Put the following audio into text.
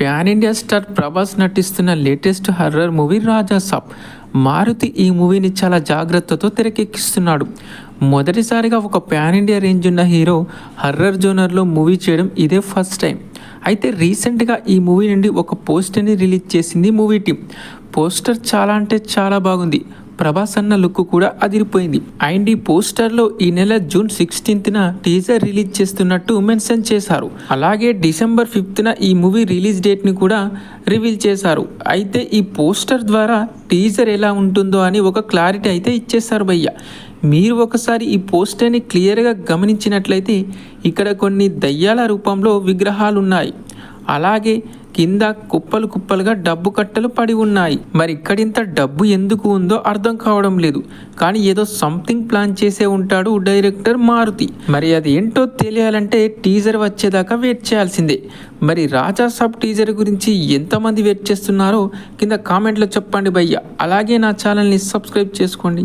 Pan India star Prabhas నటిస్తున్న latest horror movie Raja Saab. Maruthi ఈ మూవీని చాలా జాగ్రత్తతో తెరకెక్కిస్తున్నాడు. మొదటిసారిగా ఒక ప్యాన్ ఇండియా రేంజ్ ఉన్న హీరో హర్రర్ జోనర్లో మూవీ చేయడం ఇదే ఫస్ట్ టైం. అయితే రీసెంట్గా ఈ మూవీ నుండి ఒక పోస్టర్ని రిలీజ్ చేసింది మూవీ టీం. పోస్టర్ చాలా అంటే చాలా బాగుంది. ప్రభాస్ అన్న లుక్ కూడా అదిరిపోయింది. అండ్ ఈ పోస్టర్లో ఈ నెల జూన్ సిక్స్టీన్త్న టీజర్ రిలీజ్ చేస్తున్నట్టు మెన్షన్ చేశారు. అలాగే డిసెంబర్ ఫిఫ్త్న ఈ మూవీ రిలీజ్ డేట్ని కూడా రివీల్ చేశారు. అయితే ఈ పోస్టర్ ద్వారా టీజర్ ఎలా ఉంటుందో అని ఒక క్లారిటీ అయితే ఇచ్చేశారు భయ్య. మీరు ఒకసారి ఈ పోస్టర్ని క్లియర్గా గమనించినట్లయితే ఇక్కడ కొన్ని దయ్యాల రూపంలో విగ్రహాలు ఉన్నాయి అలాగే కింద కుప్పలు కుప్పలుగా డబ్బు కట్టలు పడి ఉన్నాయి. మరి ఇక్కడింత డబ్బు ఎందుకు ఉందో అర్థం కావడం లేదు. కానీ ఏదో సంథింగ్ ప్లాన్ చేసే ఉంటాడు డైరెక్టర్ మారుతి. మరి అది ఏంటో తెలియాలంటే టీజర్ వచ్చేదాకా వెయిట్ చేయాల్సిందే. మరి రాజా సాబ్ టీజర్ గురించి ఎంతమంది వెయిట్ చేస్తున్నారో కింద కామెంట్లో చెప్పండి భయ్య. అలాగే నా ఛానల్ని సబ్స్క్రైబ్ చేసుకోండి.